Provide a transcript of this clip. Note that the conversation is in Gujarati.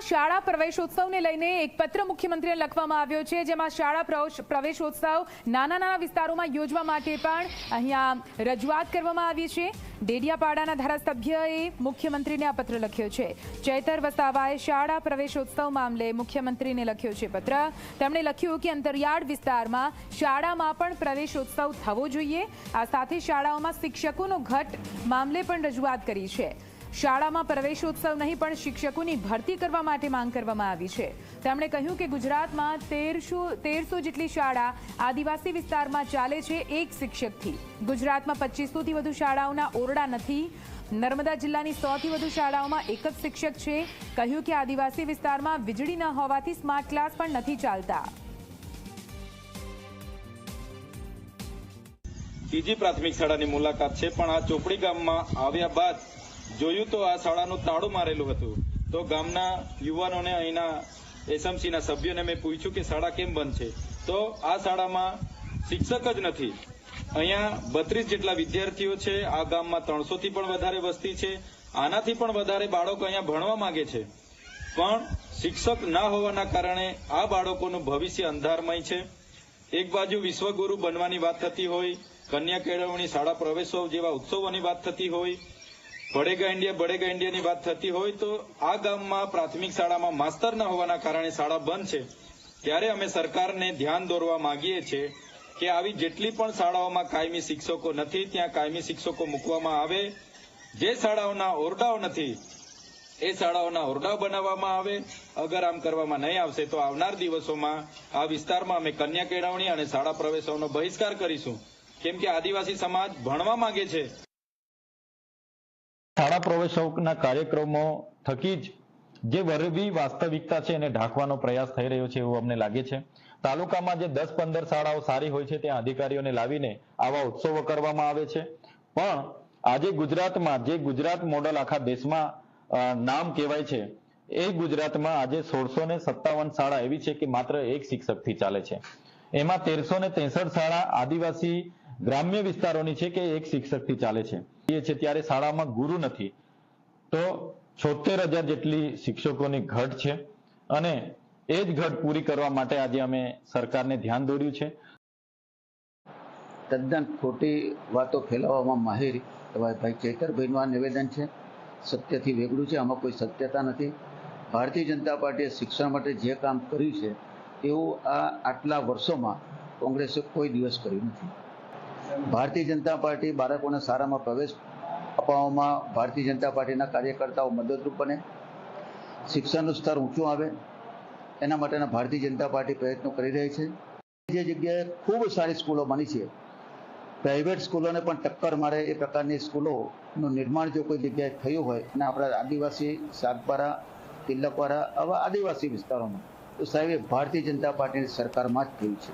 શાળા પ્રવેશોત્સવને લઈને એક પત્ર મુખ્યમંત્રીને લખવામાં આવ્યો છે, જેમાં શાળા પ્રવેશ- પ્રવેશોત્સવ નાના નાના વિસ્તારોમાં યોજવા માટે પણ અહીંયા રજૂઆત કરવામાં આવી છે. ડેડિયાપાડાના ધારાસભ્યએ મુખ્યમંત્રીને આ પત્ર લખ્યો છે. ચૈતર વસાવાએ શાળા પ્રવેશોત્સવ મામલે મુખ્યમંત્રીને લખ્યો છે પત્ર. તેમણે લખ્યું કે અંતરિયાળ વિસ્તારમાં શાળામાં પણ પ્રવેશોત્સવ થવો જોઈએ. આ સાથે શાળાઓમાં શિક્ષકોનો ઘટ મામલે પણ રજૂઆત કરી છે. શાળામાં પ્રવેશોત્સવ નહીં, પણ શિક્ષકોની ભરતી કરવા માટે માંગ કરવામાં આવી છે. તેમણે કહ્યું કે ગુજરાતમાં તેરસો તેરસો જેટલી શાળા આદિવાસી વિસ્તારમાં ચાલે છે એક શિક્ષકથી. ગુજરાતમાં પચીસોથી વધુ શાળાઓના ઓરડા નથી. નર્મદા જિલ્લાની સોથી વધુ શાળાઓમાં એક જ શિક્ષક છે. કહ્યું કે આદિવાસી વિસ્તારમાં વીજળી ન હોવાથી સ્માર્ટ ક્લાસ પણ નથી ચાલતા. ત્રીજી પ્રાથમિક શાળાની મુલાકાત છે, પણ આ ચોપડી ગામમાં આવ્યા બાદ જોયું તો આ શાળાનું તાળું મારેલું હતું. તો ગામના યુવાનોને અહીંના એસએમસીના સભ્યોને મેં પૂછ્યું કે શાળા કેમ બંધ છે? તો આ શાળામાં શિક્ષક જ નથી. અહીંયા બત્રીસ જેટલા વિદ્યાર્થીઓ છે. આ ગામમાં ત્રણસો થી પણ વધારે વસ્તી છે. આનાથી પણ વધારે બાળકો અહીંયા ભણવા માંગે છે. પણ શિક્ષક ના હોવાના કારણે આ બાળકોનું ભવિષ્ય અંધારમય છે. એક બાજુ વિશ્વગુરુ બનવાની વાત થતી હોય, કન્યા કેળવણી શાળા પ્રવેશો જેવા ઉત્સવોની વાત થતી હોય બડેગા ઇન્ડિયા બડેગા ઇન્ડિયાની વાત થતી હોય તો આ ગામમાં પ્રાથમિક શાળામાં માસ્તર ન હોવાના કારણે શાળા બંધ છે. ત્યારે અમે સરકારને ધ્યાન દોરવા માંગીએ છીએ કે આવી જેટલી પણ શાળાઓમાં કાયમી શિક્ષકો નથી, ત્યાં કાયમી શિક્ષકો મૂકવામાં આવે. જે શાળાઓના ઓરડાઓ નથી, એ શાળાઓના ઓરડાઓ બનાવવામાં આવે. અગર આમ કરવામાં નહીં આવશે તો આવનાર દિવસોમાં આ વિસ્તારમાં અમે કન્યા કેળવણી અને શાળા પ્રવેશોનો બહિષ્કાર કરીશું. કેમ કે આદિવાસી સમાજ ભણવા માંગે છે. શાળા પ્રવેશોના કાર્યક્રમો થકી જ જે વરવી વાસ્તવિકતા છે એને ઢાંકવાનો પ્રયાસ થઈ રહ્યો છે એવું અમને લાગે છે. તાલુકામાં જે દસ પંદર શાળાઓ સારી હોય છે ત્યાં અધિકારીઓને લાવીને આવા ઉત્સવો કરવામાં આવે છે. પણ આજે ગુજરાતમાં જે ગુજરાત મોડલ આખા દેશમાં નામ કહેવાય છે, એ ગુજરાતમાં આજે સોળસો ને સત્તાવન શાળા એવી છે કે માત્ર એક શિક્ષકથી ચાલે છે. એમાં તેરસો ને ત્રેસઠ શાળા આદિવાસી ગ્રામ્ય વિસ્તારોની છે કે એક શિક્ષકથી ચાલે છે. એ છીએ ત્યારે શાળામાં ગુરુ નથી. તો છોતેર હજાર જેટલી શિક્ષકોની ઘટ છે અને એ જ ઘટ પૂરી કરવા માટે આજે અમે સરકારને ધ્યાન દોર્યું છે. તદ્દન ખોટી વાતો ફેલાવવામાં માહિર ભાઈ ચેતરભાઈનું આ નિવેદન છે. સત્યથી વેગળું છે, આમાં કોઈ સત્યતા નથી. ભારતીય જનતા પાર્ટીએ શિક્ષણ માટે જે કામ કર્યું છે એવું આ આટલા વર્ષોમાં કોંગ્રેસે કોઈ દિવસ કર્યું નથી. ભારતીય જનતા પાર્ટી બાળકોને શાળામાં પ્રવેશ અપાવવામાં ભારતીય જનતા પાર્ટીના કાર્યકર્તાઓ મદદરૂપ બને. શિક્ષણનું સ્તર ઊંચું આવે. એના માટેના ભારતીય જનતા પાર્ટી પ્રયત્નો કરી રહી છે. જે જગ્યાએ ખૂબ સારી સ્કૂલો બની છે. પ્રાઇવેટ સ્કૂલોને પણ ટક્કર મારે એ પ્રકારની સ્કૂલોનું નિર્માણ જો કોઈ જગ્યાએ થયું હોય અને આપણા આદિવાસી સાગબારા તિલકવાડા આવા આદિવાસી વિસ્તારોમાં. તો સાહેબ ભારતીય જનતા પાર્ટીની સરકારમાં જ થયું છે.